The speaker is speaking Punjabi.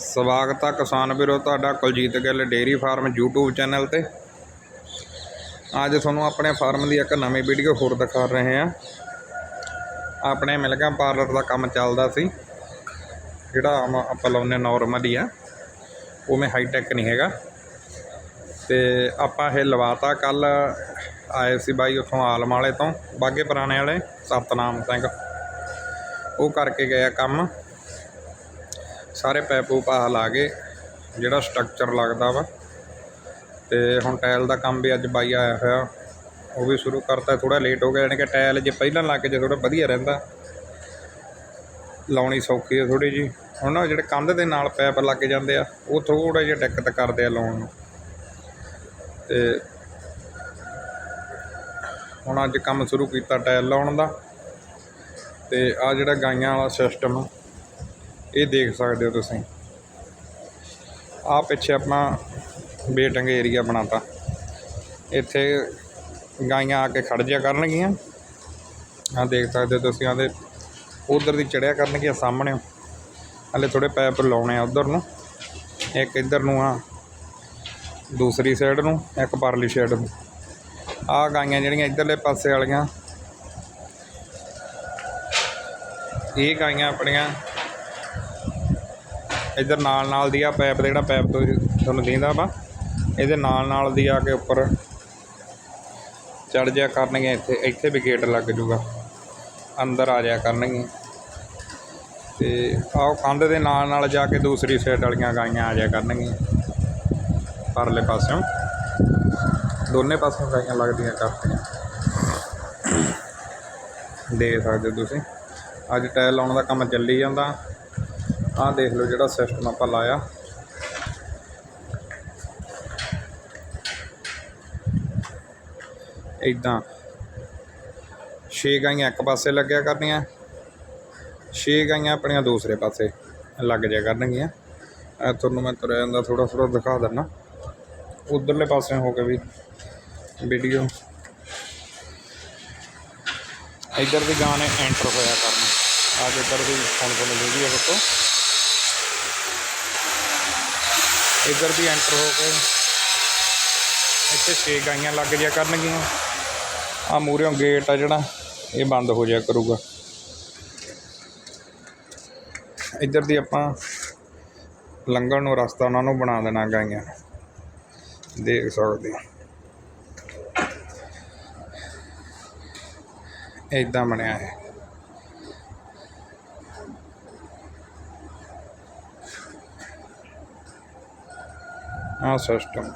ਸਵਾਗਤ ਆ ਕਿਸਾਨ ਵੀਰੋ ਤੁਹਾਡਾ Kuljit Gill dairy farm YouTube channel ਤੇ। ਅੱਜ ਤੁਹਾਨੂੰ ਆਪਣੇ ਫਾਰਮ ਦੀ ਇੱਕ ਨਵੀਂ ਵੀਡੀਓ ਹੋਰ ਦਿਖਾ ਰਹੇ ਹਾਂ। ਆਪਣੇ ਮਿਲਕਾਂ ਪਾਰਲਰ ਦਾ ਕੰਮ ਚੱਲਦਾ ਸੀ। ਜਿਹੜਾ ਆਪਾਂ ਲਾਉਂਦੇ ਨਾਰਮਲ ਹੀ ਆ। ਉਵੇਂ ਹਾਈ ਟੈਕ ਨਹੀਂ ਹੈਗਾ। ਤੇ ਆਪਾਂ ਇਹ ਲਵਾਤਾ ਕੱਲ ਆਏ ਸੀ ਬਾਈ ਉੱਥੋਂ ਆਲਮ ਵਾਲੇ ਤੋਂ, ਬਾਗੇ ਪੁਰਾਣੇ ਵਾਲੇ, ਸਤਨਾਮ ਸਿੰਘ। ਉਹ ਕਰਕੇ ਗਏ ਕੰਮ। ਸਾਰੇ ਪੈਪ ਪੂਪ ਆਹ ਲਾ ਕੇ ਜਿਹੜਾ ਸਟਰਕਚਰ ਲੱਗਦਾ ਵਾ। ਤੇ ਹੁਣ ਟਾਇਲ ਦਾ ਕੰਮ ਵੀ ਅੱਜ ਬਾਈ ਆਇਆ ਹੋਇਆ। ਉਹ ਵੀ ਸ਼ੁਰੂ ਕਰਤਾ ਥੋੜਾ ਲੇਟ ਹੋ ਗਿਆ, ਯਾਨੀ ਕਿ ਟਾਇਲ ਜੇ ਪਹਿਲਾਂ ਲੱਗ ਜੇ ਥੋੜਾ ਵਧੀਆ ਰਹਿੰਦਾ। ਲਾਉਣੀ ਸੌਖੀ ਹੈ ਥੋੜੀ ਜੀ ਹੁਣ ਨਾ ਜਿਹੜੇ ਕੰਧ ਦੇ ਨਾਲ ਪੈਪ ਲੱਗ ਜਾਂਦੇ ਆ, ਉਹ ਥੋੜਾ ਜਿਹਾ ਦਿੱਕਤ ਕਰਦੇ ਆ ਲਾਉਣ ਨੂੰ। ਤੇ ਹੁਣ ਅੱਜ ਕੰਮ ਸ਼ੁਰੂ ਕੀਤਾ ਟਾਇਲ ਲਾਉਣ ਦਾ। ਤੇ ਆ ਜਿਹੜਾ ਗਾਈਆਂ ਵਾਲਾ ਸਿਸਟਮ ਇਹ ਦੇਖ ਸਕਦੇ ਹੋ ਤੁਸੀਂ। ਆ ਪਿੱਛੇ ਆਪਾਂ ਬੇਟੰਗ ਏਰੀਆ ਬਣਾਤਾ। ਇੱਥੇ ਗਾਈਆਂ ਆ ਕੇ ਖੜ ਜਿਆ ਕਰਨਗੀਆਂ। ਆ ਦੇਖ ਸਕਦੇ ਹੋ ਤੁਸੀਂ ਆਦੇ ਉਧਰ ਦੀ ਚੜਿਆ ਕਰਨਗੀਆਂ ਸਾਹਮਣੇ। ਹਲੇ ਥੋੜੇ ਪੈਪ ਲਾਉਣੇ ਆ ਉਧਰ ਨੂੰ। ਇੱਕ ਇੱਧਰ ਨੂੰ ਆ, ਦੂਸਰੀ ਸਾਈਡ ਨੂੰ, ਇੱਕ ਪਰਲੀ ਸਾਈਡ ਨੂੰ। ਆ ਗਾਈਆਂ ਜਿਹੜੀਆਂ ਇੱਧਰਲੇ ਪਾਸੇ ਵਾਲੀਆਂ, ਇਹ ਗਾਈਆਂ ਆਪਣੀਆਂ ਇੱਧਰ ਨਾਲ ਨਾਲ ਦੀ ਆ ਪੈਪ ਜਿਹੜਾ ਪੈਪ ਤੋਂ ਤੁਹਾਨੂੰ ਦਿੰਦਾ ਵਾ, ਇਹਦੇ ਨਾਲ ਨਾਲ ਦੀ ਆ ਕੇ ਉੱਪਰ ਚੜ ਜਾ ਕਰਨਗੇ, ਇੱਥੇ ਇੱਥੇ ਵੀ ਗੇਟ ਲੱਗ ਜੂਗਾ। ਅੰਦਰ ਆ ਜਾਇਆ ਕਰਨਗੇ। ਤੇ ਆਹ ਕੰਧ ਦੇ ਨਾਲ ਨਾਲ ਜਾ ਕੇ ਦੂਸਰੀ ਸਾਈਡ ਵਾਲੀਆਂ ਗਾਈਆਂ ਆ ਜਾਇਆ ਕਰਨਗੀਆਂ ਪਰਲੇ ਪਾਸਿਓਂ। ਦੋਨੇ ਪਾਸਿਓਂ ਗਾਈਆਂ ਲੱਗਦੀਆਂ ਕਰਤੀਆਂ ਦੇ ਸਕਦੇ ਹੋ ਤੁਸੀਂ। ਅੱਜ ਟਾਇਲ ਲਾਉਣ ਦਾ ਕੰਮ ਚੱਲੀ ਜਾਂਦਾ। ਆਹ ਦੇਖ ਲਓ ਜਿਹੜਾ ਸਿਸਟਮ ਆਪਾਂ ਲਾਇਆ। ਇਦਾਂ ਛੇ ਗਾਈਆਂ ਇੱਕ ਪਾਸੇ ਲੱਗਿਆ ਕਰਨੀਆਂ। ਛੇ ਗਾਈਆਂ ਆਪਣੀਆਂ ਦੂਸਰੇ ਪਾਸੇ ਲੱਗ ਜਾ ਕਰਨਗੀਆਂ। ਇਹ ਤੁਹਾਨੂੰ ਮੈਂ ਤੁਰਿਆ ਜਾਂਦਾ ਥੋੜਾ ਥੋੜਾ ਦਿਖਾ ਦਿੰਦਾ ਉਧਰਲੇ ਪਾਸੇ ਹੋ ਕੇ ਵੀ ਵੀਡੀਓ ਇੱਧਰ ਵੀ ਗਾਂ ਐਂਟਰ ਹੋਇਆ ਕਰਨ। ਅੱਜ ਇੱਧਰ ਦੀ ਹੁਣ ਤੁਹਾਨੂੰ ਵੀਡੀਓ ਦੇਖੋ ਇੱਧਰ ਦੀ ਐਂਟਰ ਹੋ ਕੇ ਇੱਥੇ ਛੇ ਗਾਈਆਂ ਲੱਗ ਜਿਆ ਕਰਨਗੀਆਂ। ਆ ਮੂਹਰਿਓਂ ਗੇਟ ਆ ਜਿਹੜਾ, ਇਹ ਬੰਦ ਹੋ ਜਾਇਆ ਕਰੂਗਾ। ਇੱਧਰ ਦੀ ਆਪਾਂ ਲੰਘਣ ਨੂੰ ਰਸਤਾ ਉਹਨਾਂ ਨੂੰ ਬਣਾ ਦੇਣਾ ਗਾਈਆਂ। ਦੇਖ ਸਕਦੇ ਹੋ ਇਦਾਂ ਬਣਿਆ ਹੈ ਆ ਸਿਸਟਮ